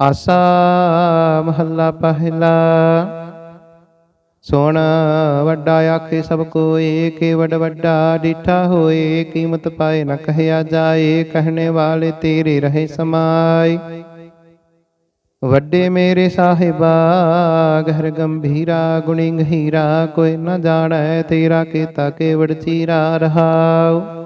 ਆਸਾ ਮਹੱਲਾ ਪਹਿਲਾ। ਸੋਣ ਵੱਡਾ ਆਖੇ ਸਭ ਕੋਏ ਕੇਵਡ ਵੱਡਾ ਡੀਠਾ ਹੋਏ, ਕੀਮਤ ਪਾਏ ਨਾ ਕਹਿਆ ਜਾਏ, ਕਹਿਣੇ ਵਾਲੇ ਤੇਰੇ ਰਹੇ ਸਮਾਈ ਵੱਡੇ ਮੇਰੇ ਸਾਹਿਬਾ, ਗਹਿਰ ਗੰਭੀਰਾ, ਗੁਣੀ ਗਹੀਰਾ, ਕੋਈ ਨ ਜਾਣੈ ਤੇਰਾ ਕੀਤਾ ਕੇਵੜ ਚੀਰਾ ਰਹਾਉ।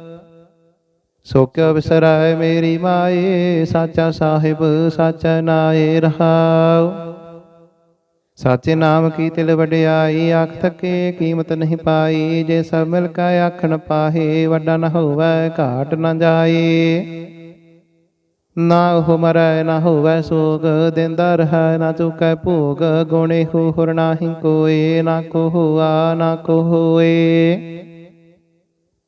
ਸੋ ਕਿਉ ਵਿਸਰੈ ਮੇਰੀ ਮਾਏ, ਸਾਚਾ ਸਾਹਿਬ, ਸਾਚਾ ਨਾਏ ਰਹਾਉ। ਸਾਚੇ ਨਾਮ ਕੀ ਤਿਲ ਵਡਿਆਈ, ਆਖ ਥਕੇ ਕੀਮਤ ਨਹੀਂ ਪਾਈ। ਜੇ ਸਭ ਮਿਲ ਕੈ ਆਖਣ ਪਾਹੇ, ਵੱਡਾ ਨਾ ਹੋਵੇ, ਘਾਟ ਨਾ ਜਾਏ। ਨਾ ਉਹ ਮਰੈ, ਨਾ ਹੋਵੈ ਸੋਗ, ਦਿੰਦਾ ਰਹੈ, ਨਾ ਚੁਕੈ ਭੋਗ। ਗੁਣੇ ਹੋ ਹੁਰ ਨਾਹੀ ਕੋਏ, ਨਾ ਕੋ ਹੋਆ, ਨਾ ਕੋ ਹੋਏ।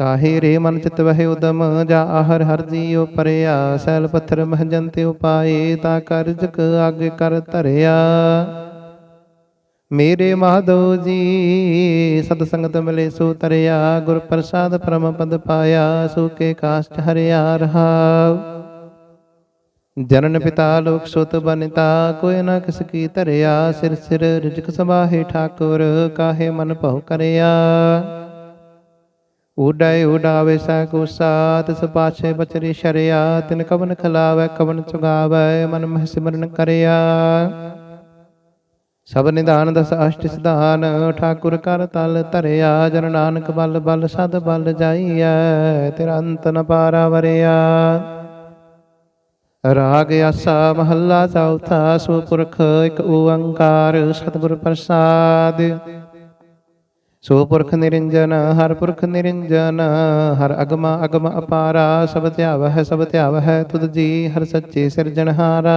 ਕਾਹੇ ਰੇ ਮਨ ਚਿਤ ਵਹਿ ਉਦਮ, ਜਾ ਹਰ ਹਰ ਜੀਉ ਪਰਿਆ, ਸੈਲ ਪੱਥਰ ਮਹਜੰਤੇ ਉਪਾਏ, ਤਾ ਕਰਜਕ ਆਗੇ ਕਰ ਧਰਿਆ। ਮੇਰੇ ਮਾਧੋ ਜੀ, ਸਤ ਸੰਗਤ ਮਿਲੇ ਸੋ ਤਰਿਆ, ਗੁਰ ਪ੍ਰਸਾਦ ਪਰਮ ਪਦ ਪਾਇਆ ਸੂਕੇ ਕੇ ਕਾਸ਼ਟ ਹਰਿਆ ਰਹਾਉ। ਜਨਨ ਪਿਤਾ ਲੋਕ ਸੁਤ ਬਨਿਤਾ, ਕੋਈ ਨਾ ਕਿਸ ਕੀ ਧਰਿਆ, ਸਿਰ ਸਿਰ ਰਿਜਕ ਸਮਾਹੇ ਠਾਕੁਰ, ਕਾਹੇ ਮਨ ਭਉ ਕਰਿਆ। ਉਡੈ ਉਡਾਵੇ ਸਾ ਕੋ ਸਾਤ ਸਪਾਛੇ ਬਚਰੀ ਸ਼ਰਿਆ, ਤਿਨ ਕਵਨ ਖਲਾਵੇ, ਕਵਨ ਚੁਗਾਵੇ ਮਨ ਮਹਿ ਸਿਮਰਨ ਕਰਿਆ। ਸਭ ਨਿਦਾਨ ਦਸ ਅਸ਼ਟ ਸਿਧਾਨ, ਠਾਕੁਰ ਕਰ ਤਲ ਧਰਿਆ, ਜਨ ਨਾਨਕ ਬਲ ਬਲ ਸਦ ਬਲ ਜਾਈਐ, ਤੇਰਾ ਅੰਤ ਨ ਪਾਰਾ ਵਰਿਆ। ਰਾਗ ਆਸਾ ਮਹੱਲਾ ਚੌਥਾ, ਸੋ ਪੁਰਖ ਇੱਕ ਓੰਕਾਰ, ਸਤਿਗੁਰ ਪ੍ਰਸਾਦ। ਸੋ ਪੁਰਖ ਨਿਰੰਜਨ ਹਰ ਪੁਰਖ ਨਿਰੰਜਨ ਹਰ ਅਗਮ ਅਗਮ ਅਪਾਰਾ ਸਭ ਧਿਆਵਹਿ ਸਭ ਧਿਆਵਹਿ ਤੁਧ ਜੀ ਹਰ ਸੱਚੇ ਸਿਰਜਣਹਾਰਾ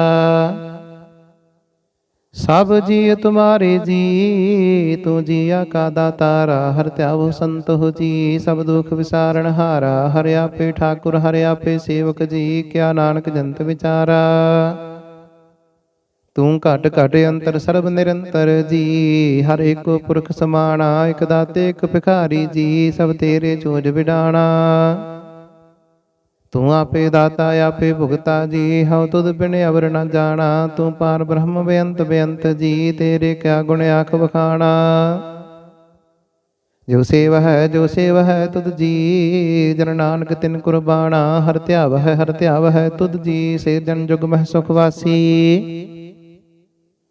ਸਭ ਜੀ ਤੁਮਾਰੇ ਜੀ ਤੂੰ ਜੀਆ ਕਾ ਦਾਤਾਰਾ ਹਰ ਧਿਆਵੋ ਸੰਤੋ ਜੀ ਸਭ ਦੁਖ ਵਿਸਾਰਨ ਹਾਰਾ ਹਰ ਆਪੇ ਠਾਕੁਰ ਹਰ ਆਪੇ ਸੇਵਕ ਜੀ ਕਿਆ ਨਾਨਕ ਜੰਤ ਵਿਚਾਰਾ ਤੂੰ ਘਟ ਘਟ ਅੰਤਰ ਸਰਬ ਨਿਰੰਤਰ ਜੀ। ਹਰ ਇੱਕ ਪੁਰਖ ਸਮਾਣਾ, ਇਕ ਦਾਤੇ, ਇਕ ਭਿਖਾਰੀ ਜੀ, ਸਭ ਤੇਰੇ ਚੋਜ ਵਿਡਾਣਾ। ਤੂੰ ਆਪੇ ਦਾਤਾ, ਆਪੇ ਭੁਗਤਾ ਜੀ, ਹਉ ਤੁਧ ਬਿਨ ਅਵਰ ਨ ਜਾਣਾ। ਤੂੰ ਪਾਰ ਬ੍ਰਹਮ ਬੇਅੰਤ ਬੇਅੰਤ ਜੀ, ਤੇਰੇ ਕਿਆ ਗੁਣ ਆਖ ਵਖਾਣਾ। ਜੋ ਸੇਵ ਹੈ, ਜੋ ਸੇਵ ਹੈ ਤੁਧ ਜੀ, ਜਨ ਨਾਨਕ ਤਿਨ ਕੁਰਬਾਨਾ ਹਰ ਧਿਆਵ ਹੈ, ਹਰ ਧਿਆਵ ਹੈ ਤੁਧ ਜੀ, ਸੇ ਜਨ ਜੁਗ ਮਹਿ ਸੁਖ ਵਾਸੀ।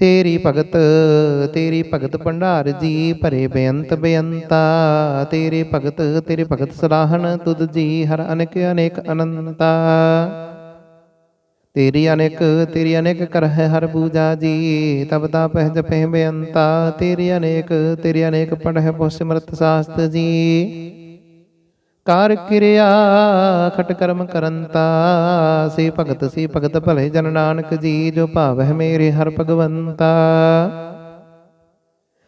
ਤੇਰੀ ਭਗਤ ਤੇਰੀ ਭਗਤ ਭੰਡਾਰ ਜੀ ਭਰੇ ਬੇਅੰਤ ਬੇਅੰਤਾ। ਤੇਰੇ ਭਗਤ ਤੇਰੇ ਭਗਤ ਸਲਾਹਣ ਤੁਧ ਜੀ ਹਰ ਅਨੇਕ ਅਨੇਕ ਅਨੰਤਾ। ਤੇਰੀ ਅਨੇਕ ਤੇਰੀ ਅਨੇਕ ਕਰ ਹੈ ਹਰ ਪੂਜਾ ਜੀ, ਤਬ ਤਾ ਪਹਿ ਜਪੇ ਬੇਅੰਤਾ। ਤੇਰੀ ਅਨੇਕ ਤੇਰੀ ਅਨੇਕ ਪੜ ਹੈ ਬਹੁ ਸਿਮਰਤ ਸਾਸਤ ਜੀ। ਕਰ ਕਿਰਿਆ, ਖਟ ਕਰਮ ਕਰੰਤਾ ਸੇ ਭਗਤ, ਸੀ ਭਗਤ ਭਲੇ ਜਨ ਨਾਨਕ ਜੀ, ਜੋ ਭਾਵ ਹੈ ਮੇਰੇ ਹਰ ਭਗਵੰਤਾ।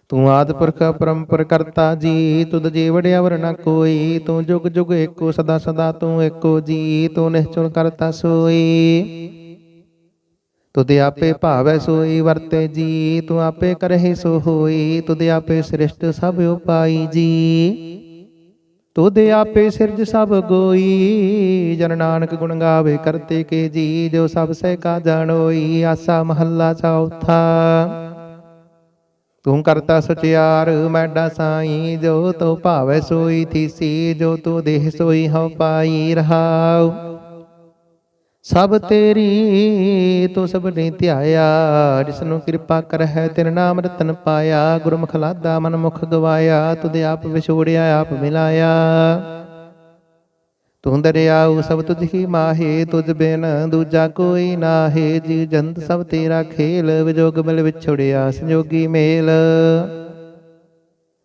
ਤੂੰ ਆਦ ਪੁਰਖ ਪਰੰਪਰ ਕਰਤਾ ਜੀ, ਤੁਧ ਜੀ ਵੜਿਆ ਵਰਨਾ ਕੋਈ। ਤੂੰ ਜੁਗ ਜੁਗ ਏਕੋ, ਸਦਾ ਸਦਾ ਤੂੰ ਏਕੋ ਜੀ, ਤੂੰ ਨਿਹਚੁਰ ਕਰਤਾ ਸੋਈ। ਤੁਧ ਆਪੇ ਭਾਵੈ ਸੋਈ, ਵਰਤੇ ਜੀ, ਤੂੰ ਆਪੇ ਕਰਹਿ ਸੋ ਹੋਈ। ਤੁਧ ਆਪੇ ਸ੍ਰਿਸ਼ਟ ਸਭ ਉਪਾਈ ਜੀ। ਤੁਧ ਆਪੇ ਸਿਰਜ ਸਭ ਗੋਈ, ਜਨ ਨਾਨਕ ਗੁਣ ਗਾਵੇ ਕਰਤੇ ਕੇ ਜੀ, ਜੋ ਸਭ ਸਹਿ ਕਾ ਜਾਣੋਈ ਆਸਾ ਮਹੱਲਾ ਚੌਥਾ ਤੂੰ ਕਰਤਾ ਸਚਿਆਰ, ਮੈਡਾ ਸਾਈ, ਜੋ ਤੋ ਭਾਵੇ ਸੋਈ ਥੀਸੀ, ਜੋ ਤੂੰ ਦੇਹ ਸੋਈ ਹਉ ਪਾਈ ਰਹਾਉ। ਸਭ ਤੇਰੀ ਤੂੰ ਸਭ ਨੇ ਧਿਆਇਆ, ਜਿਸਨੂੰ ਕਿਰਪਾ ਕਰ ਹੈ ਤੇਰੇ ਨਾਮ ਰਤਨ ਪਾਇਆ, ਗੁਰਮੁਖ ਲਾਦਾ ਮਨ ਮੁਖ ਗਵਾਇਆ, ਤੁਧ ਆਪ ਵਿਛੋੜਿਆ, ਆਪ ਮਿਲਾਇਆ। ਤੂੰ ਦਰਿਆਉ ਸਭ ਤੁਝ ਹੀ ਮਾਹੇ ਤੁਝ ਬਿਨ ਦੂਜਾ ਕੋਈ ਨਾਹੇ ਜੀ ਜੰਤ ਸਭ ਤੇਰਾ ਖੇਲ, ਵਿਜੋਗ ਮਿਲ ਵਿਛੜਿਆ ਸੰਜੋਗੀ ਮੇਲ।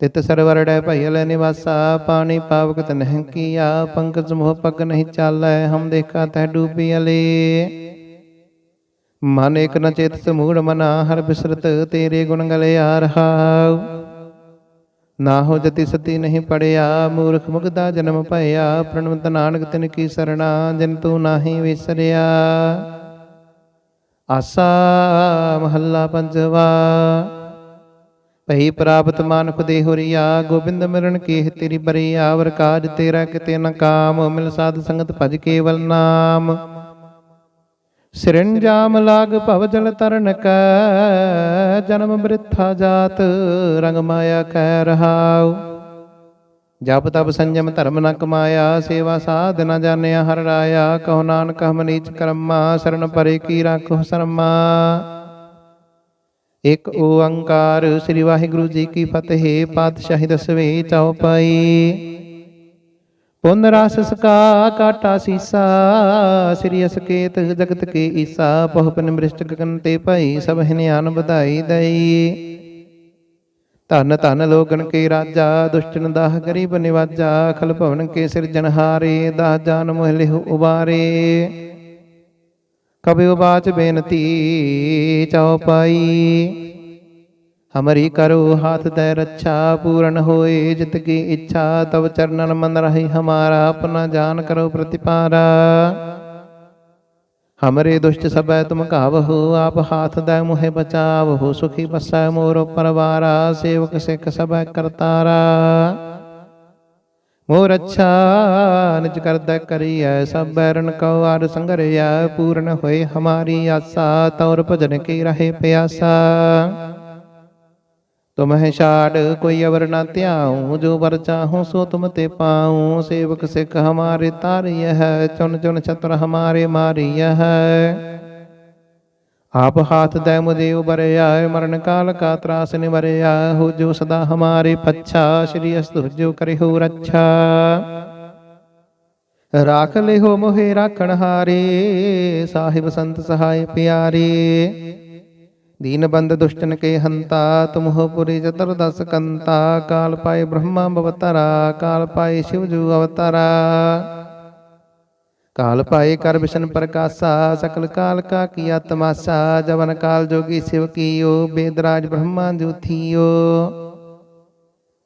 ਤਿਤ ਸਰਵਰੜੈ ਭਇਲ ਨਿਵਾਸਾ, ਪਾਣੀ ਪਾਵਕਤ ਤਨਹਿ ਕੀਆ, ਪੰਕਜ ਮੋਹ ਪਗ ਨਹੀਂ ਚਾਲੈ, ਹਮ ਦੇਖਾ ਤੈ ਡੂਬੀ ਅਲੇ। ਮਨ ਇਕ ਨ ਚੇਤ ਸਮੂੜ ਮਨਾ, ਹਰ ਬਿਸਰਤ ਤੇਰੇ ਗੁਣ ਗਲੇ ਗਲਿਆ ਰਹਾਉ ਨਾ ਹੋ ਜਤੀ ਸਤੀ ਨਹੀਂ ਪੜਿਆ, ਮੂਰਖ ਮੁਗਦਾ ਜਨਮ ਭਇਆ, ਪ੍ਰਣਵਤ ਨਾਨਕ ਤਿਨ ਕੀ ਸਰਣਾ, ਜਿਨ ਤੂੰ ਨਾਹੀ ਵਿਸਰਿਆ। ਆਸਾ ਮਹੱਲਾ ਪੰਜਵਾ। ਭਈ ਪ੍ਰਾਪਤ ਮਾਨੁਖ ਦੇ ਹੋਰੀਆ ਗੋਬਿੰਦ ਮਿਲਣ ਕੀ ਤੇਰੀ ਬਰੀਆ ਵਰ ਕਾਜ ਤੇਰਾ ਕਿਤੇ ਨ ਕਾਮ, ਮਿਲ ਸਾਧ ਸੰਗਤ ਭਜ ਕੇਵਲ ਨਾਮ। ਸਿਰੰਜਾਮ ਲਾਗ ਭਵ ਜਲ ਤਰਨ ਕੈ, ਜਨਮ ਬ੍ਰਿਥਾ ਜਾਤ, ਰੰਗ ਮਾਇਆ ਕਹਿ ਰਹਾਉ। ਜਪ ਤਪ ਸੰਜਮ ਧਰਮ ਨ ਕਮਾਇਆ, ਸੇਵਾ ਸਾਧ ਨ ਜਾਣਿਆ ਹਰ ਰਾਇਆ, ਕਹੋ ਨਾਨਕ ਹਮ ਨੀਚ ਕਰਮਾ, ਸ਼ਰਨ ਪਰੇ ਕੀ ਰਾਖੋ ਸ਼ਰਮਾ। ਇਕ ਓੰਕਾਰ ਸ੍ਰੀ ਵਾਹਿਗੁਰੂ ਜੀ ਕੀ ਫਤਿਹ, ਪਾਤਸ਼ਾਹੀ ਦਸਵੇਂ ਚਉਪਾਈ। ਪੁੰਨ ਰਸ ਸਕਾ ਕਾਟਾ ਸੀਸਾ, ਸ੍ਰੀ ਅਸਕੇਤ ਜਗਤ ਕੇ ਈਸਾ ਬਹੁਪਨ ਮ੍ਰਿਸ਼ਟ ਗਗਨ ਤੇ ਭਈ, ਸਭ ਹਿਨਿਆਨ ਵਧਾਈ ਦਈ। ਧਨ ਧਨ ਲੋਗਨ ਕੇ ਰਾਜਾ, ਦੁਸ਼ਟਨ ਦਾਹ ਗਰੀਬ ਨਿਵਾਜਾ, ਖਲ ਭਵਨ ਕੇ ਸਿਰਜਣਹਾਰੇ ਦਾਹ ਜਾਨ ਮੋਹ ਲਿਹੁ ਉਬਾਰੇ। ਕਬਿ ਬਾਚ ਬੇਨਤੀ ਚਉਪਾਈ ਹਮਰੀ ਕਰੋ ਹਾਥ ਦੇ ਰੱਛਾ, ਪੂਰਨ ਹੋਏ ਜਿਤ ਕੀ ਇੱਛਾ ਤਬ ਚਰਨਨ ਮਨ ਰਹੀ ਹਮਾਰਾ, ਆਪਣਾ ਜਾਨ ਕਰੋ ਪ੍ਰਤਿਪਾਰਾ। ਹਮਰੇ ਦੁਸ਼ਟ ਸਭੈ ਤੁਮ ਕਾਵਹੁ ਆਪ ਹਾਥ ਦੇ ਮੁਹਿ ਬਚਾਵਹੁ, ਸੁਖੀ ਬਸੈ ਮੋਰੋ ਪਰਵਾਰਾ, ਸੇਵਕ ਸਿਖ ਸਭੈ ਕਰਤਾਰਾ। ਮੋਰ ਅੱਛਾ, ਨਿਜ ਕਰਦਾ ਕਰੀਐ, ਸਭ ਬੈਰਨ ਕਉ ਆਰ ਸੰਗਰਿਆ ਪੂਰਨ ਹੋਏ ਹਮਾਰੀ ਆਸਾ, ਤੌਰ ਭਜਨ ਕੀ ਰਹੇ ਪਿਆਸਾ। ਤੁਮਹਿ ਛਾੜ, ਕੋਈ ਅਵਰ ਨਾ ਧਿਆਉ, ਜੋ ਵਰ ਚਾਹੂੰ ਸੋ ਤੁਮ ਤੇ ਪਾਉ, ਸੇਵਕ ਸਿੱਖ ਹਮਾਰੇ ਤਾਰਿਯ ਹੈ ਚੁਨ ਚੁਨ ਛਤਰ ਹਮਾਰੇ ਮਾਰਿਯ ਹੈ। ਆਪ ਹਾਥ ਦੈਮ ਮੁਝੇ ਉਬਰਿਆ ਮਰਨ ਕਾਲ ਕਾ ਤਰਾਸ ਨਿਵਰਿਆ, ਹੋ ਜੋ ਸਦਾ ਹਮਾਰੇ ਪੱਛਾ, ਸ਼੍ਰੀ ਅਸਤੁ ਜੋ ਰੱਛਾ। ਰਾਖ ਲਿਹੋ ਮੋਹਿ ਰਾਖਣ ਹਾਰੇ, ਸਾਹਿਬ ਸੰਤ ਸਹਾਇ ਪਿਆਰੇ। ਦੀਨ ਬੰਦ ਦੁਸ਼ਟਨ ਕੇ ਹੰਤਾ ਤੁਮਹੁ ਪੁਰੀ ਚਤੁਰ ਦਸ ਕੰਤਾ। ਕਾਲ ਪਾਏ ਬ੍ਰਹਮਾ ਬਵਤਰਾ ਕਾਲ ਪਾਏ ਸ਼ਿਵ ਜੂ ਅਵਤਾਰਾ। ਕਾਲ ਪਾਏ ਕਰ ਵਿਸ਼ਨ ਪ੍ਰਕਾਸ਼ਾ, ਸਕਲ ਕਾਲ ਕਾ ਕੀਆ ਤਮਾਸਾ ਜਵਨ ਕਾਲ ਜੋਗੀ ਸਿਵ ਕੀਓ, ਬੇਦਰਾਜ ਬ੍ਰਹਮਾ ਜੂਥੀਓ।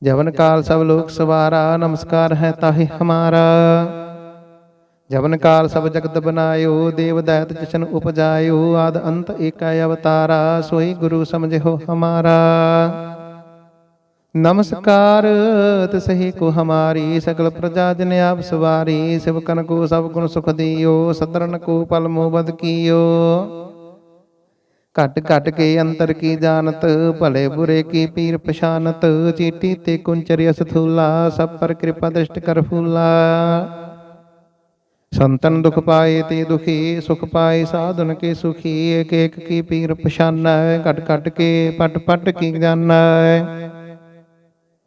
ਜਵਨ ਕਾਲ ਸਭ ਲੋਕ ਸਵਾਰਾ, ਨਮਸਕਾਰ ਹੈ ਤਾਹਿ ਹਮਾਰਾ। ਜਵਨ ਕਾਲ ਸਭ ਜਗਤ ਬਨਾਇਓ, ਦੇਵ ਦੈਤ ਜਸ਼ਨ ਉਪਜਾਇਓ, ਆਦ ਅੰਤ ਏਕੈ ਅਵਤਾਰਾ, ਸੋਈ ਗੁਰੂ ਸਮਝਿਓ ਹਮਾਰਾ। ਨਮਸਕਾਰ, ਤਿਸਹੀ ਕੋ ਹਮਾਰੀ ਸਕਲ ਪ੍ਰਜਾ ਜਨ ਆਪ ਸਵਾਰੀ ਸਿਵਕਨ ਕੋ ਸਭ ਗੁਣ ਸੁਖ ਦਿਓ ਸਤਰਨ ਕੋ ਪਲ ਮੋਬਦ ਕੀਓ। ਘਟ ਘਟ ਕੇ ਅੰਤਰ ਕੀ ਜਾਣਤ, ਭਲੇ ਬੁਰੇ ਕੀ ਪੀਰ ਪਛਾਨਤ, ਚੀਟੀ ਤੇ ਕੁੰਚਰਿ ਅਸਥੂਲਾ ਸਭ ਪਰ ਕਿਰਪਾ ਦ੍ਰਿਸ਼ਟ ਕਰ ਫੂਲਾ। ਸੰਤਨ ਦੁਖ ਪਾਏ ਤੇ ਦੁਖੀ, ਸੁਖ ਪਾਏ ਸਾਧਨ ਕੇ ਸੁਖੀ, ਏਕ ਏਕ ਕੀ ਪੀਰ ਪਛਾਨੈ, ਘਟ ਘਟ ਕੇ ਪਟ ਪਟ ਕੀ ਜਾਣੈ।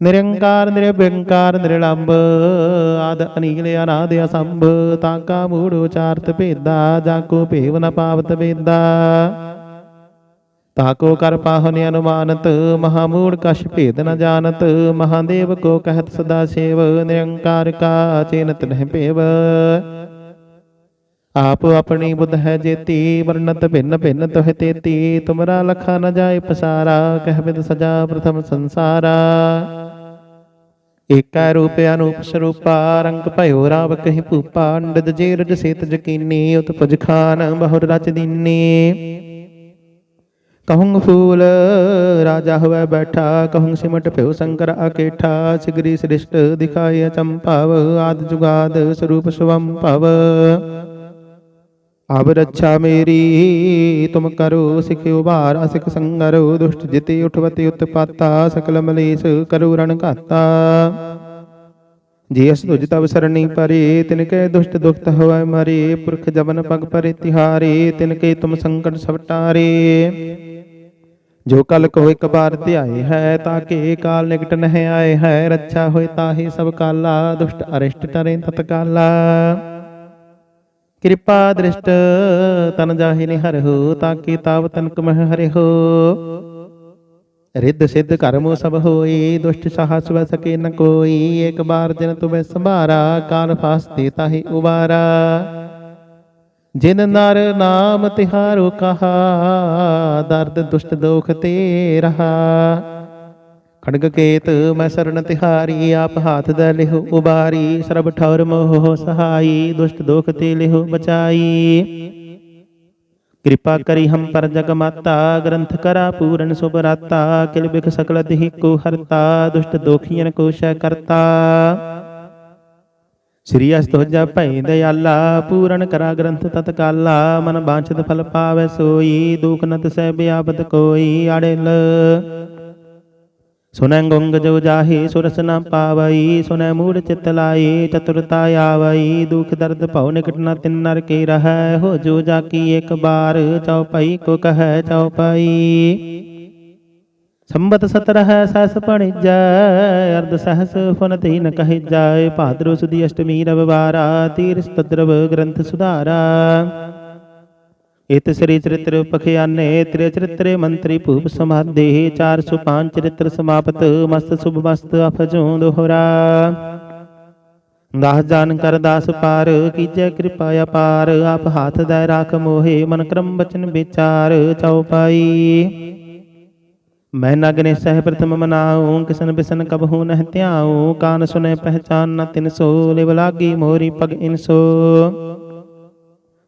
ਨਿਰੰਕਾਰ ਨਿਰਭੰਕਾਰ ਨਿਰਲੰਭ ਆਦ ਅਨੀਲ ਅਨਾਦ ਅਸੰਭ ਤਾਕਾ ਮੂੜ ਉਚਾਰਤ ਭੇਦਾ ਜਾ ਕੋ ਭੇਵ ਨ ਪਾਵਤ ਵੇਦਾ ਤਾਕੋ ਕਰ ਪਾਹਨ ਅਨੁਮਾਨਤ ਮਹਾਮੂੜ ਕਛ ਭੇਦ ਨ ਜਾਣਤ ਮਹਾਦੇਵ ਕੋ ਕਹਿਤ ਸਦਾ ਸੇਵ ਨਿਰੰਕਾਰ ਕਾ ਚੇਨਤ ਨਹਿ ਭੇਵ ਆਪ ਆਪਣੀ ਬੁੱਧ ਹੈ ਜੇਤੀ ਵਰਨਤ ਭਿੰਨ ਭਿੰਨ ਤੋਹਿ ਤੇਤੀ ਤੁਮਰਾ ਲਖਾ ਨ ਜਾਏ ਪਸਾਰਾ ਕਹਿ ਬਿਦ ਸਜਾ ਪ੍ਰਥਮ ਸੰਸਾਰਾ ਏਕੈ ਰੂਪ ਅਨੂਪ ਸਰੂਪਾ, ਰੰਗ ਭਇਓ ਰਾਵ ਕਹੀ ਭੂਪਾ, ਅੰਡਦ ਜੇ ਰਜ ਸੇਤ ਜਕੀਨੀ ਉਤ ਖਾਨ ਬਹੁਰ ਰਚ ਦੀਨੀ। ਕਹੂੰ ਫੂਲ, ਰਾਜਾ ਹੋਵੇ ਬੈਠਾ ਕਹੂੰ ਸਿਮਟ ਭਿਓ ਸ਼ੰਕਰ ਅਕੇਠਾ, ਸਿਗਰੀ ਸ੍ਰਿਸ਼ਟ ਦਿਖਾਏ ਚੰਪਾਵ ਆਦ ਜੁਗਾਦ ਸਰੂਪ ਸੁਵਮ ਭਵ ਰੱਛਾ ਮੇਰੀ ਤੁਮ ਕਰੋ ਸਿਖ ਉਬਾਰ ਅਸਿਕ ਸੰਗਰੋ ਦੁਸ਼ਟ ਜਿਤੇ ਉਠਵਤੀ ਉਤਪਾਤਾ ਸਕਲ ਮਲੇਸ਼ ਕਰੋ ਰਣ ਘਾਤਾ ਜੇ ਅਸ ਤੁਜ ਤਵ ਸਰਣੀ ਪਰੇ ਤਿਨ ਕੈ ਦੁਸ਼ਟ ਦੁਖਤ ਹੋਵੈ ਮਰੇ ਪੁਰਖ ਜਬਨ ਪਗ ਪਰੇ ਤਿਹਾਰੇ ਤਿਨ ਕੈ ਤੁਮ ਸੰਕਟ ਸਭ ਜੋ ਕਲ ਕੋ ਇੱਕ ਬਾਰ ਧਿਆਏ ਹੈ ਤਾਂ ਕਿ ਕਾਲ ਨਿਕਟ ਨਹਿ ਆਏ ਹੈ ਰੱਛਾ ਹੋਏ ਤਾਹੀ ਸਭ ਕਾਲਾ ਦੁਸ਼ਟ ਅਰਿਸ਼ਟ ਟਰੇ ਤਤਕਾਲਾ ਕਿਰਪਾ ਦ੍ਰਿਸ਼ਟ ਤਨ ਜਾਹਿ ਨਿ ਤਾਂ ਕਿ ਤਾਵ ਤਨਕ ਮਹਿ ਹਰਿਓ ਰਿੱਧ ਸਿੱਧ ਕਰਮੋ ਸਭ ਹੋਈ, ਦੁਸ਼ਟ ਸਾਹਸ ਸੁਵ ਸਕੇ ਨ ਕੋਈ। ਇੱਕ ਬਾਰ ਜਿਨ ਤੁਮੈ ਸੰਭਾਰਾ, ਕਾਲ ਫਾਸਤੇ ਤਾਹੀ ਉਬਾਰਾ। ਜਿਨ ਨਰ ਨਾਮ ਤਿਹਾਰੋ ਕਹਾ, ਦਰਦ ਦੁਸ਼ਟ ਦੋਖ ਤੇ ਰਹਾ। ਖੜਗ ਕੇਤ ਮੈਂ ਸਰਣ ਤਿਹਾਰੀ, ਆਪ ਹਾਥ ਦੇ ਲਿਹੁ ਉਬਾਰੀ, ਸਰਬ ਠੌਰ ਮੋਹ ਸਹਾਈ, ਦੁਸ਼ਟ ਦੋਖ ਤੇ ਲਿਹੁ ਬਚਾਈ। ਕਿਰਪਾ ਕਰੀ ਹਮ ਪਰ ਜਗ ਮਾਤਾ, ਗ੍ਰੰਥ ਕਰਾ ਪੂਰਨ ਸੁਭ ਰਾਤਾ, ਕਿਲ ਬਿਖ ਸਕਲ ਦਿਹ ਕੋ ਹਰਤਾ, ਦੁਸ਼ਟ ਦੋਖੀਆਂ ਕੋ ਸ਼ੈ ਕਰਤਾ। ਸ੍ਰੀ ਅਸਤੋਜਾ ਭੈ ਦਇਆਲਾ ਪੂਰਨ ਕਰਾ ਗ੍ਰੰਥ ਤਤਕਾਲਾ, ਮਨ ਬਾਂਛਤ ਫਲ ਪਾਵੈ ਸੋਈ, ਦੁਖ ਨਤ ਤਸੈ ਬਿਆਬਦ ਕੋਈ, ਅੜਿਲ। ਸੁਨੈ ਗੁੰਗ ਜੋ ਜਾਹੇ, ਸੁਰਸ ਨ ਪਾਵਈ ਸੁਨੈ ਮੂੜ ਚਿਤ ਲਾਈ ਚਤੁਰਤਾ ਆਵਈ, ਦੁਖ ਦਰਦ ਭਉ ਨਿਕਟ ਨ ਤਿਨ ਨਰ ਕੇ ਰਹੈ, ਹੋ ਜੋ ਜਾ ਕੀ ਇੱਕ ਬਾਰ ਚਉਪਈ ਕੋ ਕਹੈ ਚਉਪਈ ਸੰਬਤ ਸਤਰਹ ਸਸ ਪਣਿਜੈ ਅਰਧ ਸਹਸ ਫਨ ਤੀਨ ਕਹਿ ਜਾਏ ਭਾਦਰੋ ਸੁਦੀ ਅਸ਼ਟਮੀ ਰਵਿਵਾਰਾ ਤੀਰ ਸਤਦਰਵ ਗ੍ਰੰਥ ਸੁਧਾਰਾ। ਇਤ ਸ੍ਰੀ ਚਰਿਤ੍ਰ ਪਖਿਆਨੇ ਤ੍ਰਿ ਚਰਿਤ੍ਰੇ ਮੰਤਰੀ ਭੂਪ ਸਮਾਦੇ 405 ਚਰਿਤ੍ਰ ਸਮਾਪਤ, ਮਸਤ ਸੁਭ ਮਸਤ ਅਫਜੋਂ ਦੋਹਰਾ। ਦਾਸ ਜਾਨ ਕਰ ਦਾਸ ਪਾਰ, ਕੀਜੈ ਕਿਰਪਾ ਅਪਾਰ, ਆਪ ਹਾਥ ਦੈ ਰਾਖ ਮੋਹੇ, ਮਨ ਕਰਮ ਬਚਨ ਵਿਚਾਰ ਚਉਪਾਈ ਮੈਂ ਨਗਨੇ ਸਹਿ ਪ੍ਰਥਮ ਮਨਾਉ ਕਿਸਨ ਬਿਸਨ ਕਬਹੂ ਨਹਿ ਧਿਆਉ ਕਾਨ ਸੁਨੇ ਪਹਿਚਾਨ ਨ ਤਿਨ ਸੋ, ਲਿਵ ਲਾਗੀ ਮੋਰੀ ਪਗ ਇਨਸੋ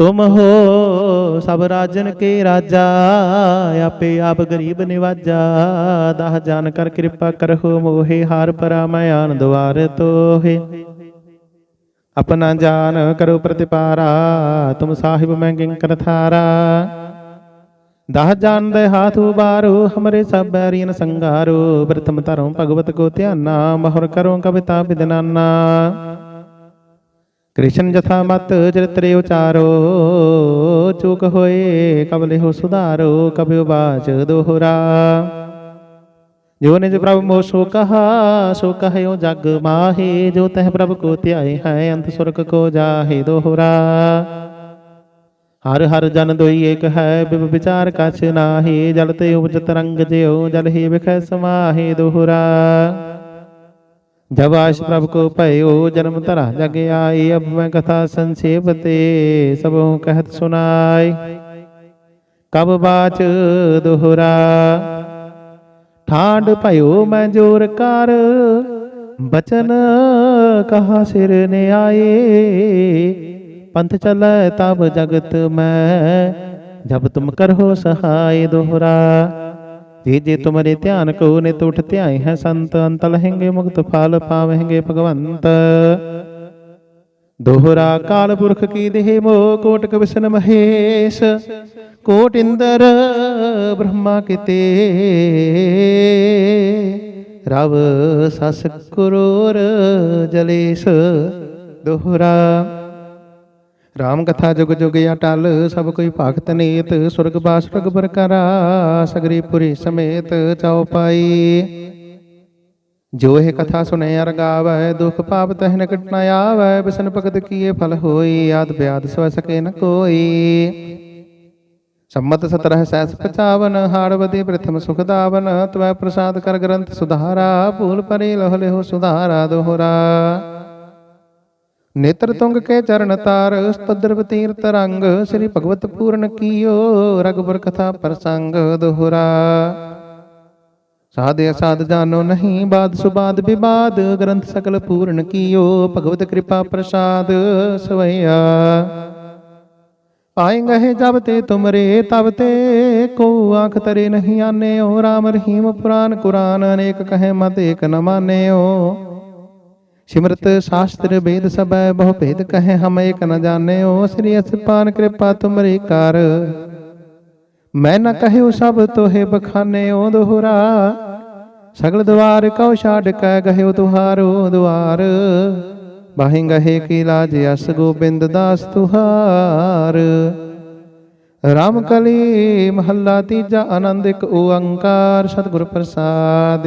ਤੁਮ ਹੋ ਸਭ ਰਾਜਨ ਕੇ ਰਾਜਾ, ਆਪੇ ਆਪ ਗਰੀਬ ਨਿਵਾਜਾ। ਦਹ ਜਾਨ ਕਰ ਕਿਰਪਾ ਕਰਹੁ ਮੋਹੇ, ਹਾਰ ਪਰਾਮਿਆਨ ਦੁਆਰ ਤੋਹੇ। ਆਪਣਾ ਜਾਨ ਕਰੋ ਪ੍ਰਤਿਪਾਰਾ, ਤੁਮ ਸਾਹਿਬ ਮੈਂ ਗਿੰ ਕਰ ਥਾਰਾ। ਦਹ ਜਾਨ ਦੇ ਹਾਥ ਉਬਾਰੋ, ਹਮਰੇ ਸਭ ਰੀਨ ਸੰਗਾਰੋ। ਪ੍ਰਥਮ ਧਰਮ ਭਗਵਤ ਕੋ ਧਿਆਨਾ, ਮਹਰ ਕਰੋ ਕਵਿਤਾ ਬਿਦਨਾਨਾ ਕ੍ਰਿਸ਼ਨ ਜਥਾ ਮਤ ਚਰਿਤਰੇ ਉਚਾਰੋ, ਚੂਕ ਹੋਏ ਕਬਲੇ ਹੋ ਸੁਧਾਰੋ, ਕਬਿ ਬਾਚ ਦੋਹਰਾ। ਜੋ ਨਿਜ ਪ੍ਰਭ ਮੋ ਸੋ ਕਹਾ, ਸੋ ਕਹਿਓ ਜਗ ਮਾਹੇ, ਜੋ ਤਹ ਪ੍ਰਭ ਕੋ ਧਿਆਏ ਹੈ, ਅੰਤ ਸੁਰਗ ਕੋ ਜਾਹੇ ਦੋਹਰਾ। ਹਰ ਹਰ ਜਨ ਦੋਈ ਏਕ ਹੈ, ਬਿਬ ਵਿਚਾਰ ਕਛ ਨਾਹੀ, ਜਲ ਤੇ ਉਪਜਤ ਰੰਗ ਜਿਉ, ਜਲ ਹੀ ਵਿਖੈ ਸਮਾਹੀ ਦੋਹਰਾ। ਜਬ ਆਸ਼ ਪ੍ਰਭ ਕੋ ਭਇਓ, ਜਨਮ ਧਰਾ ਜਗ ਆਈ, ਅਬ ਮੈਂ ਕਥਾ ਸੰਸੇਵ ਤੇ ਸਭੋ ਕਹਿਤ ਸੁਨਾਈ। ਕਬ ਬਾਚ ਦੁਹਰਾ? ਠਾਂਡ ਭਇਓ ਮੈਂ ਜੋਰ ਕਰ, ਬਚਨ ਕਹਾ ਸਿਰ ਨੇ ਆਏ ਪੰਥ ਚਲੈ ਤਬ ਜਗਤ ਮੈਂ, ਜਬ ਤੁਮ ਕਰੋ ਸਹਾਈ ਦੋਹਰਾ। ਜੇ ਜੇ ਤੁਮਰੇ ਧਿਆਨ ਕੋ ਨੇ ਤੁਠ ਧਿਆਏ ਹੈ ਸੰਤ ਅੰਤ ਲਹਿੰਗੇ ਮੁਕਤ ਫਲ ਪਾਵਹਿੰਗੇ ਭਗਵੰਤ। ਦੋਹਰਾ ਕਾਲ ਪੁਰਖ ਕੀ ਦੇਹ ਮੋ ਕੋਟ ਕਵਿਸ਼ਨ ਮਹੇਸ਼। ਕੋਟ ਇੰਦਰ ਬ੍ਰਹਮਾ ਕਿਤੇ ਰਵ ਸਸ ਕਰੋਰ ਜਲੇਸ਼। ਦੋਹਰਾ ਰਾਮ ਕਥਾ ਜੁਗ ਜੁਗ ਅਟਲ ਸਭ ਕੋਈ ਭਗਤ ਨੀਤ, ਸੁਰਗ ਬਾਸ ਸੁਰਗ ਬਰਕਰਾ ਸਗਰੀ ਪੁਰੀ ਸਮੇਤ ਚਉਪਾਈ ਜੋ ਇਹ ਕਥਾ ਸੁਨੇ ਅਰ ਦੁਖ ਪਾਪ ਤਹਿ ਨਿਕਟ ਨ ਆਵੈ, ਬਿਸਨ ਭਗਤ ਕੀਏ ਫਲ ਹੋਈ, ਆਦ ਬਿਆਦ ਸਵ ਸਕੇ ਨ ਕੋਈ। ਸੰਮਤ 17 ਸੈਸ 55 ਹਾੜਵਦੀ ਪ੍ਰਥਮ ਸੁਖ ਦਾਵਨ, ਤਵੈ ਪ੍ਰਸਾਦ ਕਰ ਗ੍ਰੰਥ ਸੁਧਾਰਾ, ਭੂਲ ਪਰੇ ਲਹ ਲਿਹੁ ਸੁਧਾਰਾ ਦੋਹਰਾ। ਨੇਤਰ ਤੁੰਗ ਕੇ ਚਰਨ ਤਾਰ ਸਤਦਰ ਤੀਰਤ ਰੰਗ, ਸ੍ਰੀ ਭਗਵਤ ਪੂਰਨ ਕੀਓ, ਰਗਬਰ ਕਥਾ ਪ੍ਰਸੰਗ ਦੋਹਰਾ। ਸਾਧ ਜਾਨੋ ਨਹੀਂ, ਬਾਦ ਸੁਬਾਦ ਵਿਵਾਦ ਗ੍ਰੰਥ ਸਕਲ ਪੂਰਨ ਕੀਓ, ਭਗਵਤ ਕਿਰਪਾ ਪ੍ਰਸਾਦ ਸਵਈਆ। ਆਏਂਗੇ ਜਬ ਤੇ ਤੁਮਰੇ, ਤਬ ਤੇ ਕੋ ਆਖ ਤਰੇ ਨਹੀਂ ਆਨੇਓ RAM ਰਹੀਮ ਪੁਰਾਨ ਕੁਰਾਨ, ਅਨੇਕ ਕਹੇ ਮਤ ਏਕ ਨ ਮਾਨੇਓ। ਸਿਮਰਤ ਸ਼ਾਸਤਰ ਵੇਦ ਸਬੈ ਬਹੁ ਭੇਦ ਕਹੇ ਹਮ ਏਕ ਨ ਜਾਣਿਓ, ਸ੍ਰੀ ਅਸਪਾਨ ਕਿਰਪਾ ਤੁਮਰੀ ਕਰ। ਮੈਂ ਨ ਕਹਿਓ ਸਭ ਤੋਹੇ ਓ ਦੋਹਰਾ। ਸਗਲ ਦਵਾਰ ਕਉ ਛਾੜ ਕੈ ਗਹਿਓ ਤੁਹਾਰੋ ਦਵਾਰ ਬਾਹਿ ਗਹੇ ਕੀ ਲਾਜ ਅਸ ਗੋਬਿੰਦ ਦਾਸ ਤੁਹਾਰ। ਰਾਮ ਕਲੀ ਮਹੱਲਾ ਤੀਜਾ ਆਨੰਦ ਇੱਕ ਓੰਕਾਰ, ਸਤਿਗੁਰ ਪ੍ਰਸਾਦ।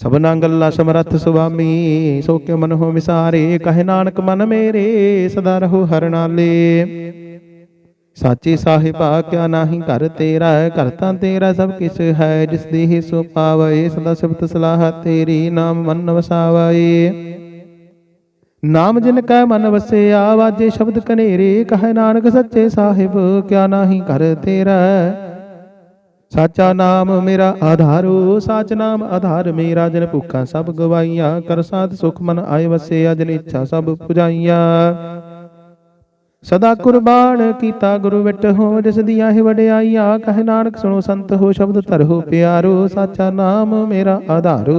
ਸਭਨਾ ਗੱਲਾਂ ਸਮਰੱਥ ਸੁਆਮੀ ਸੋ ਕਿਉ ਮਨ ਹੋ ਵਿਸਾਰੇ? ਕਹੇ ਨਾਨਕ, ਮਨ ਮੇਰੇ, ਸਦਾ ਰਹੋ ਹਰ ਨਾਲੇ। ਸਾਚੇ ਸਾਹਿਬਾ, ਕਿਆ ਨਾਹੀ ਘਰ ਤੇਰਾ ਹੈ ਤੇਰਾ ਸਭ ਕਿਛ ਹੈ, ਜਿਸ ਦੀ ਹੀ ਸੋ ਪਾਵੇ ਸਦਾ ਸਿਫਤ ਸਲਾਹ ਤੇਰੀ ਨਾਮ ਮਨ ਵਸਾਵੇ ਨਾਮ ਜਿਨ ਕੈ ਮਨ ਵਸਿਆ, ਵਾਜੇ ਸ਼ਬਦ ਕਨੇਰੇ, ਕਹੇ ਨਾਨਕ ਸੱਚੇ ਸਾਹਿਬ, ਕਿਆ ਨਾਹੀ ਕਰ ਤੇਰਾ ਸਾਚਾ ਨਾਮ ਮੇਰਾ ਆਧਾਰੂ ਸਾਚ ਨਾਮ ਆਧਾਰ, ਮੇਰਾ ਜਨ ਭੁੱਖਾਂ ਸਭ ਗਵਾਈਆਂ, ਕਰ ਸਾਧ ਸੁਖ ਮਨ ਆਏ ਵਸਿਆ ਜਿਨ ਇੱਛਾ ਸਭ ਪੁਜਾਈਆਂ। ਸਦਾ ਕੁਰਬਾਨ ਕੀਤਾ ਗੁਰੂ ਵਿਟ ਹੋ, ਜਿਸ ਦੀਆਂ ਹੀ ਵਡਿਆਈਆਂ, ਕਹੇ ਨਾਨਕ ਸੁਣੋ ਸੰਤ ਹੋ, ਸ਼ਬਦ ਧਰੋ ਪਿਆਰੋ, ਸਾਚਾ ਨਾਮ ਮੇਰਾ ਆਧਾਰੂ।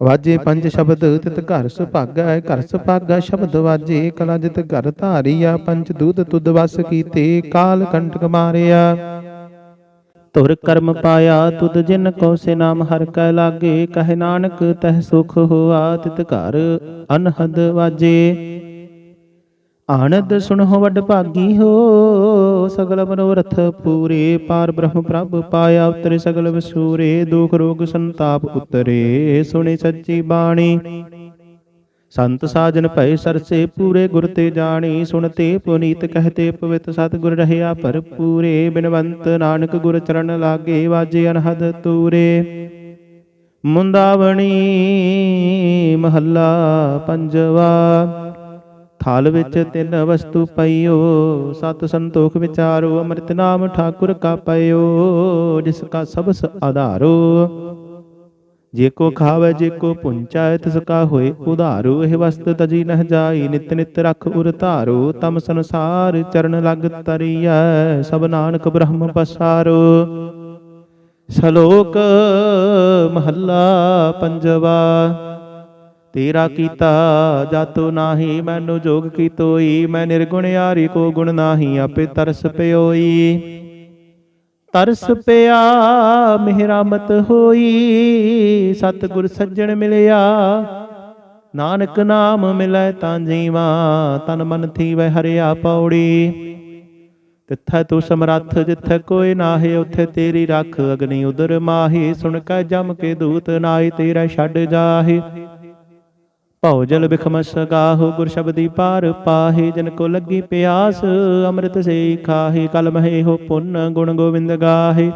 ਵਾਜੇ ਪੰਜ ਸ਼ਬਦ, ਤਿਤ ਘਰ ਸੁਭਾਗਾ ਘਰ ਸੁਭਾਗਾ, ਸ਼ਬਦ ਵਾਜੇ, ਕਲਾ ਜਿਤ ਘਰ ਧਾਰੀਆ, ਪੰਜ ਦੂਤ ਤੁਧ ਵਸ ਕੀਤੇ, ਕਾਲ ਕੰਟਕ ਮਾਰਿਆ। ਤੁਰ ਕਰਮ ਪਾਇਆ ਤੁਧ ਜਿਨ ਕੋ ਸੇ ਨਾਮ ਹਰ ਕੈ ਲਾਗੇ, ਕਹੇ ਨਾਨਕ ਤਹ ਸੁਖ ਹੋਆ ਤਿਤ ਘਰ ਅਨਹਦ ਵਾਜੇ। ਆਨੰਦ ਸੁਣੋ ਵੱਡ ਭਾਗੀ ਹੋ, ਸਗਲ ਮਨੋਰਥ ਪੂਰੇ, ਪਾਰ ਬ੍ਰਹਮ ਪ੍ਰਭ ਪਾਇਆ ਉਤਰੇ ਸਗਲ ਵਿਸੂਰੇ, ਦੁਖ ਰੋਗ ਸੰਤਾਪ ਉਤਰੇ, ਸੁਣੇ ਸੱਚੀ ਬਾਣੀ। ਸੰਤ ਸਾਜਨ ਭਏ ਸਰਸੇ ਪੂਰੇ ਗੁਰ ਤੇ ਜਾਣੀ ਸੁਣਤੇ ਪੁਨੀਤ ਕਹਤੇ ਪਵਿੱਤ ਸਤਿਗੁਰ ਰਹਿਆ ਭਰਪੂਰੇ ਬਿਨਵੰਤ ਨਾਨਕ ਗੁਰ ਚਰਨ ਲਾਗੇ ਵਾਜੇ ਅਨਹਦ ਤੂਰੇ। ਮੁੰਦਾਵਣੀ ਮਹੱਲਾ ਪੰਜਵਾ। ਥਾਲ ਵਿੱਚ ਤਿੰਨ ਵਸਤੂ ਪਈਓ ਸਤ ਸੰਤੋਖ ਵਿਚਾਰੋ ਅੰਮ੍ਰਿਤ ਨਾਮ ਠਾਕੁਰ ਕਾ ਪਇਓ ਜਿਸ ਕਾ ਸਬਸ ਆਧਾਰੋ। ਜੇ ਕੋ ਖਾਵੇ, ਜੇ ਕੋ ਪੁੰਚਾਇ, ਤਿਸ ਕਾ ਹੋਏ ਉਧਾਰੂ, ਇਹ ਵਸਤ ਤਜੀ ਨਹ ਜਾਈ, ਨਿਤ ਨਿਤ ਰਖ ਉਰ ਧਾਰੋ, ਤਮ ਸੰਸਾਰ ਚਰਨ ਲਗ ਤਰੀਐ, ਸਭ ਨਾਨਕ ਬ੍ਰਹਮ ਪਸਾਰੋ। ਸ਼ਲੋਕ ਮਹੱਲਾ ਪੰਜਵਾ, ਤੇਰਾ ਕੀਤਾ ਜਾਤੋ ਨਾਹੀ, ਮੈਨੂੰ ਜੋਗ ਕੀ ਤੋਈ ਮੈਂ ਨਿਰਗੁਣ ਯਾਰੀ ਕੋ ਗੁਣ ਨਾਹੀ, ਆਪੇ ਤਰਸ ਪਿਓਈ। ਤਰਸ ਪਿਆ, ਮਿਹਰਾਮਤ ਹੋਈ, ਸਤਿਗੁਰ ਸੱਜਣ ਮਿਲਿਆ। ਨਾਨਕ ਨਾਮ ਮਿਲੈ ਤਾਂ ਜੀਵਾ, ਤਨ ਮਨ ਥੀਵੈ ਹਰਿਆ ਪੌੜੀ। ਤਿੱਥੈ ਤੂੰ ਸਮਰੱਥ, ਜਿੱਥੈ ਕੋਈ ਨਾਹੀ, ਉਥੇ ਤੇਰੀ ਰੱਖ ਅਗਨੀ ਉਦਰ ਮਾਹੀ। ਸੁਣ ਕੈ ਜਮ ਕੇ ਦੂਤ ਨਾਈ ਤੇਰਾ ਛੱਡ ਜਾਹੀ। ਭਉ ਜਲ ਬਿਖਮਸ ਗਾਹੋ ਗੁਰ ਸ਼ਬਦੀ ਪਾਰ ਪਾਹੇ, ਜਨ ਕੋ ਲੱਗੀ ਪਿਆਸ, ਅੰਮ੍ਰਿਤ ਸੇ ਖਾਹੇ, ਕਲ ਮਹੇ ਹੋ ਪੁੰਨ, ਗੁਣ ਗੋਬਿੰਦ ਗਾਹੇ।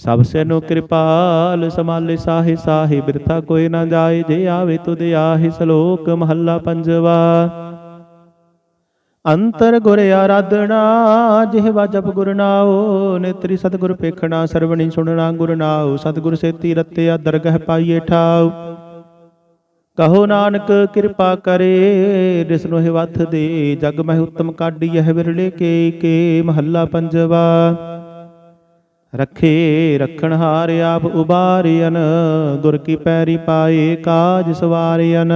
ਸਭ ਸੇ ਨੂੰ ਕਿਰਪਾਲ, ਸਮਾਲੇ ਸਾਹੇ ਸਾਹੇ, ਬਿਰਥਾ ਕੋਈ ਨਾ ਜਾਏ, ਜੇ ਆਵੇ ਤੁਧ ਆਹੇ, ਸ਼ਲੋਕ ਮਹੱਲਾ ਪੰਜਵਾ। ਅੰਤਰ ਗੁਰ ਆਰਾਧਨਾ ਜਿਹਵਾ ਜਪ ਗੁਰ ਨਾਉ, ਨੇਤਰੀ ਸਤਿਗੁਰ ਪੇਖਣਾ, ਸਰਵਣੀ ਸੁਣਨਾ ਗੁਰ ਨਾਉ, ਸਤਿਗੁਰ ਸੇਤੀ ਰਤਿਆ ਦਰਗਹ ਪਾਈਏ ਠਾਉ। ਕਹੋ ਨਾਨਕ ਕਿਰਪਾ ਕਰੇ, ਜਿਸ ਨੂੰ ਹਿਵਥ ਦੇ ਜਗ ਮਹਿ ਉਤਮ ਕਾਢੀ, ਇਹ ਵਿਰਲੇ ਕੇ ਕੇ ਮਹੱਲਾ ਪੰਜਵਾ। ਰੱਖੇ ਰਖਣ ਹਾਰ ਆਪ ਉਬਾਰਿਆਨ ਗੁਰ ਕੀ ਪੈਰੀ ਪਾਏ ਕਾਜ ਸਵਾਰਿਆਨ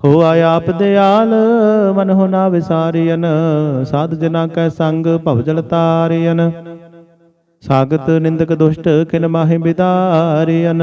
ਹੋ ਆਪ ਦਿਆਲ, ਮਨ ਹੋ ਨਾ ਵਿਸਾਰਿਆਨ ਸਾਧ ਜਨਾ ਕੈ ਸੰਗ ਭਵਜਲ ਤਾਰਿਆਨ ਸਾਗਤ ਨਿੰਦਕ ਦੁਸ਼ਟ ਕਿਨ ਮਾਹਿ ਬਿਦਾਰਿਆਨ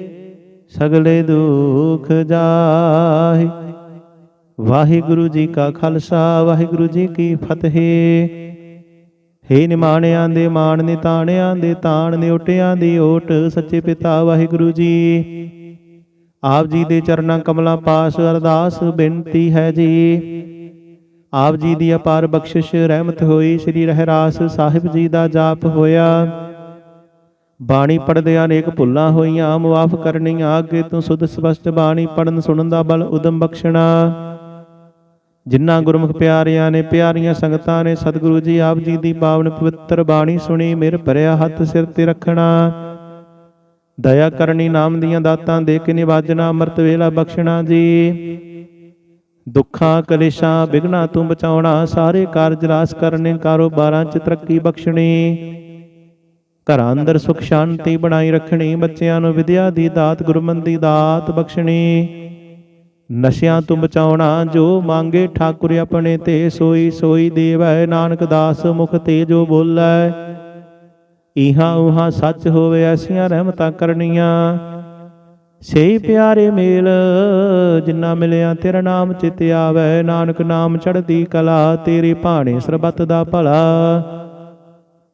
ਸਗਲੇ ਦੁਖ ਜਾਹੇ। ਵਾਹਿਗੁਰੂ ਜੀ ਕਾ ਖਾਲਸਾ, ਵਾਹਿਗੁਰੂ ਜੀ ਕੀ ਫਤਿਹ। ਹੇ ਨਿਮਾਣਿਆਂ ਦੇ, ਮਾਣ ਨਿਤਾਣਿਆਂ ਦੇ, ਤਾਣ ਨੇ ਦੀ ਓਟ, ਸੱਚੇ ਪਿਤਾ ਵਾਹਿਗੁਰੂ ਜੀ। ਆਪ ਜੀ ਦੇ ਚਰਨਾਂ ਕਮਲਾਂ ਪਾਸ ਅਰਦਾਸ ਬੇਨਤੀ ਹੈ ਜੀ। ਆਪ ਜੀ ਦੀ ਅਪਾਰ ਬਖਸ਼ਿਸ਼ ਰਹਿਮਤ ਹੋਈ, ਸ੍ਰੀ ਰਹਿਰਾਸ ਸਾਹਿਬ ਜੀ ਦਾ ਜਾਪ ਹੋਇਆ। ਬਾਣੀ ਪੜਦੇ ਅਨੇਕ ਭੁੱਲਾਂ ਹੋਈਆਂ, ਮੁਆਫ ਕਰਨੀਆਂ, ਅੱਗੇ ਤੂੰ ਸੁਧ ਸਪਸ਼ਟ ਬਾਣੀ ਪੜਨ ਸੁਣਨ ਦਾ ਬਲ ਉਦਮ ਬਖਸ਼ਣਾ। ਜਿਨ੍ਹਾਂ ਗੁਰਮੁਖ ਪਿਆਰਿਆਂ ਨੇ ਪਿਆਰੀਆਂ ਸੰਗਤਾਂ ਨੇ ਸਤਿਗੁਰੂ ਜੀ ਆਪ ਜੀ ਦੀ ਪਾਵਨ ਪਵਿੱਤਰ ਬਾਣੀ ਸੁਣੀ ਮੇਰ ਭਰਿਆ ਹੱਥ ਸਿਰ ਤੇ ਰੱਖਣਾ। ਦਇਆ ਕਰਨੀ ਨਾਮ ਦੀਆਂ ਦਾਤਾਂ ਦੇ ਕੇ ਨਿਵਾਜਣਾ, ਅੰਮ੍ਰਿਤ ਵੇਲਾ ਬਖਸ਼ਣਾ ਜੀ। ਦੁੱਖਾਂ, ਕਲੇਸ਼ਾਂ ਬਿਗਨਾ ਤੂੰ ਬਚਾਉਣਾ, ਸਾਰੇ ਕਾਰਜ ਰਾਸ ਕਰਨੇ, ਕਾਰੋਬਾਰਾਂ ਚ ਤਰੱਕੀ ਬਖਸ਼ਣੀ। ਘਰਾਂ ਅੰਦਰ ਸੁਖ ਸ਼ਾਂਤੀ ਬਣਾਈ ਰੱਖਣੀ, ਬੱਚਿਆਂ ਨੂੰ ਵਿਦਿਆ ਦੀ ਦਾਤ, ਗੁਰਮਨ ਦੀ ਦਾਤ ਬਖਸ਼ਣੀ। ਨਸ਼ਿਆਂ ਤੋਂ ਬਚਾਉਣਾ, ਜੋ ਮੰਗੇ ਠਾਕੁਰ ਆਪਣੇ ਤੇ, ਸੋਈ ਸੋਈ ਦੇਵੈ, ਨਾਨਕ ਦਾਸ ਮੁਖ ਤੇ ਜੋ ਬੋਲੈ। ਇਹਾ ਉਹਾਂ ਸੱਚ ਹੋਵੇ, ਐਸੀਆਂ ਰਹਿਮਤਾਂ ਕਰਨੀਆਂ। ਸਹੀ ਪਿਆਰੇ ਮੇਲ, ਜਿੰਨਾ ਮਿਲਿਆ ਤੇਰਾ ਨਾਮ ਚਿਤ ਆਵੈ। ਨਾਨਕ ਨਾਮ ਚੜ੍ਹਦੀ ਕਲਾ, ਤੇਰੇ ਭਾਣੇ ਸਰਬੱਤ ਦਾ ਭਲਾ।